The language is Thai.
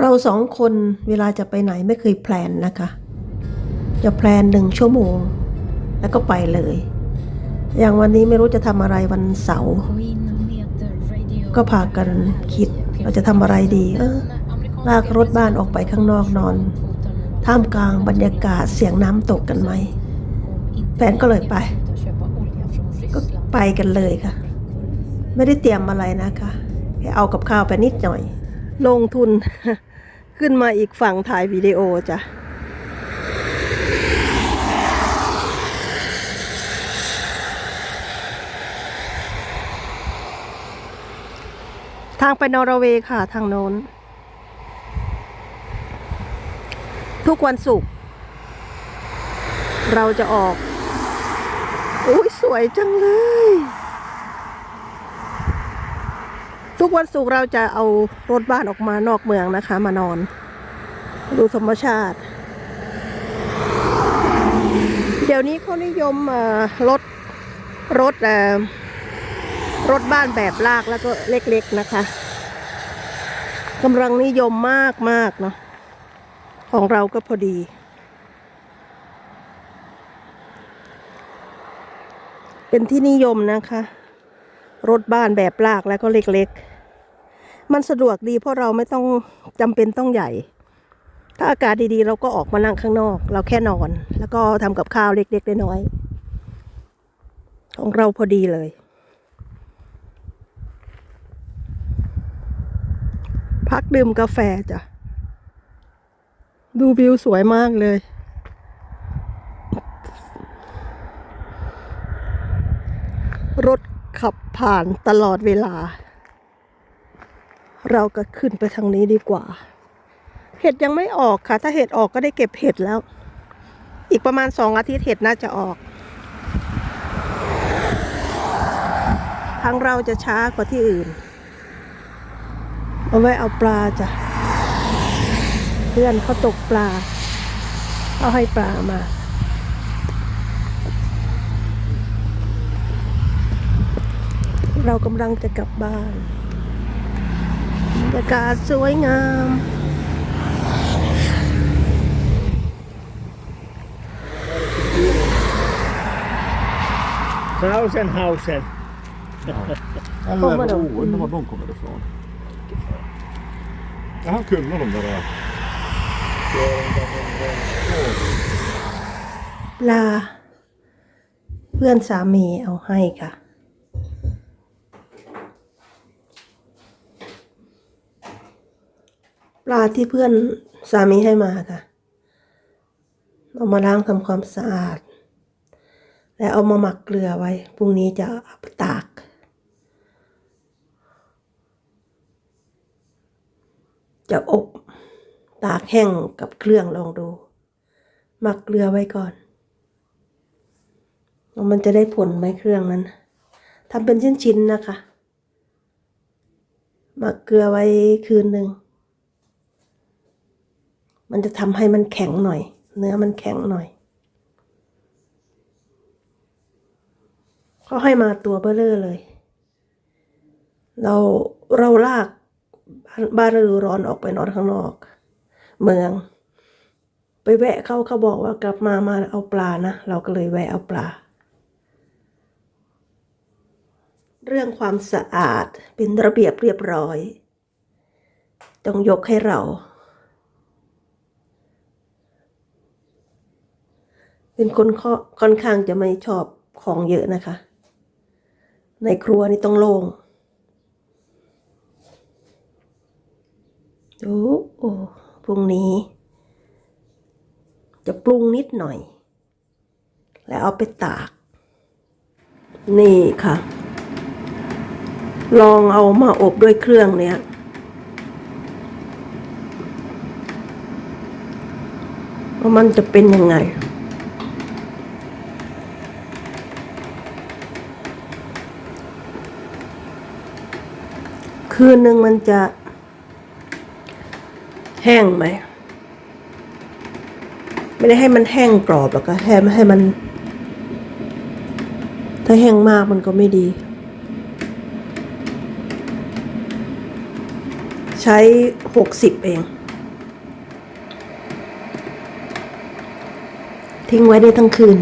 เราสองคนเวลาจะไปไหนไม่เคยแพลนนะคะ จะแพลนหนึ่งชั่วโมง แล้วก็ไปเลย อย่างวันนี้ไม่รู้จะทำอะไรวันเสาร์ก็พากันคิดเราจะทำอะไรดี เออลากรถบ้านออกไปข้างนอกนอน ท่ามกลางบรรยากาศเสียงน้ำตกกันไหมแฟนก็เลยไป ก็ไปกันเลยค่ะ ไม่ได้เตรียมอะไรนะคะแค่เอากับข้าวไปนิดหน่อย ลงทุน ขึ้นมาอีกฝั่งถ่ายวิดีโอจ้ะทางไปนอร์เวย์ค่ะทางโน้น ทุกวันศุกร์เราจะออกอุ้ยสวยจังเลย ทุกวันศุกร์เราจะเอารถบ้านออกมานอกเมืองนะคะ มานอน ดูธรรมชาติ เดี๋ยวนี้เขานิยมเอ่อรถรถรถบ้านแบบลากแล้วก็เล็กๆนะคะกำลังนิยมมากมากๆเนาะของเราก็พอดี เป็นที่นิยมนะคะ รถบ้านแบบลากแล้วก็เล็กๆ มันสะดวกดีเพราะเราไม่ต้องจำเป็นต้องใหญ่ ถ้าอากาศดีๆ เราก็ออกมานั่งข้างนอก เราแค่นอน แล้วก็ทำกับข้าวเล็กๆน้อยๆของเราพอดีเลย พักดื่มกาแฟจ้ะ ดูวิวสวยมากเลยรถขับผ่านตลอดเวลา เราก็ขึ้นไปทางนี้ดีกว่า เห็ดยังไม่ออกค่ะ ถ้าเห็ดออกก็ได้เก็บเห็ดแล้ว อีกประมาณสองอาทิตย์เห็ดน่าจะออก ทางเราจะช้ากว่าที่อื่น เอาไว้เอาปลาจ้ะ เพื่อนเขาตกปลา เอาให้ปลามาเรากำลังจะกลับบ้าน บรรยากาศสวยงาม Hausen, Hausen. Eller Kommer de? oh, undrar var de kommer ifrån. Jaha, kunde de där? ปลาเพื่อนสามีเอาให้ค่ะ ปลาที่เพื่อนสามีให้มาค่ะ เอามาล้างทำความสะอาด และเอามาหมักเกลือไว้ พรุ่งนี้จะเอาตาก จะอบตากแห้งกับเครื่องลองดู หมักเกลือไว้ก่อน มันจะได้ผลไหมเครื่องนั้นทำเป็นชิ้นๆนะคะ หมักเกลือไว้คืนหนึ่ง มันจะทำให้มันแข็งหน่อย เนื้อมันแข็งหน่อยเขาให้มาตัวเบลเลอร์เลย เราเราลากบ้านบ้านฤดูร้อนออกไปนอนข้างนอก เมือง ไปแวะเขาเขาบอกว่ากลับมามาเอาปลานะ เราก็เลยแวะเอาปลา เรื่องความสะอาดเป็นระเบียบเรียบร้อย ต้องยกให้เรา เป็นคนค่อค่อนข้างจะไม่ชอบของเยอะนะคะ ในครัวนี่ต้องโล่งโอ้โอ้พรุ่งนี้ จะปรุงนิดหน่อย แล้วเอาไปตาก นี่ค่ะ ลองเอามาอบด้วยเครื่องเนี้ยว่ามันจะเป็นยังไง คืนหนึ่งมันจะแห้งไหม ไม่ได้ให้มันแห้งกรอบหรอกก็แค่ให้มัน ถ้าแห้งมากมันก็ไม่ดี ใช้หกสิบเอง ทิ้งไว้ได้ทั้งคืน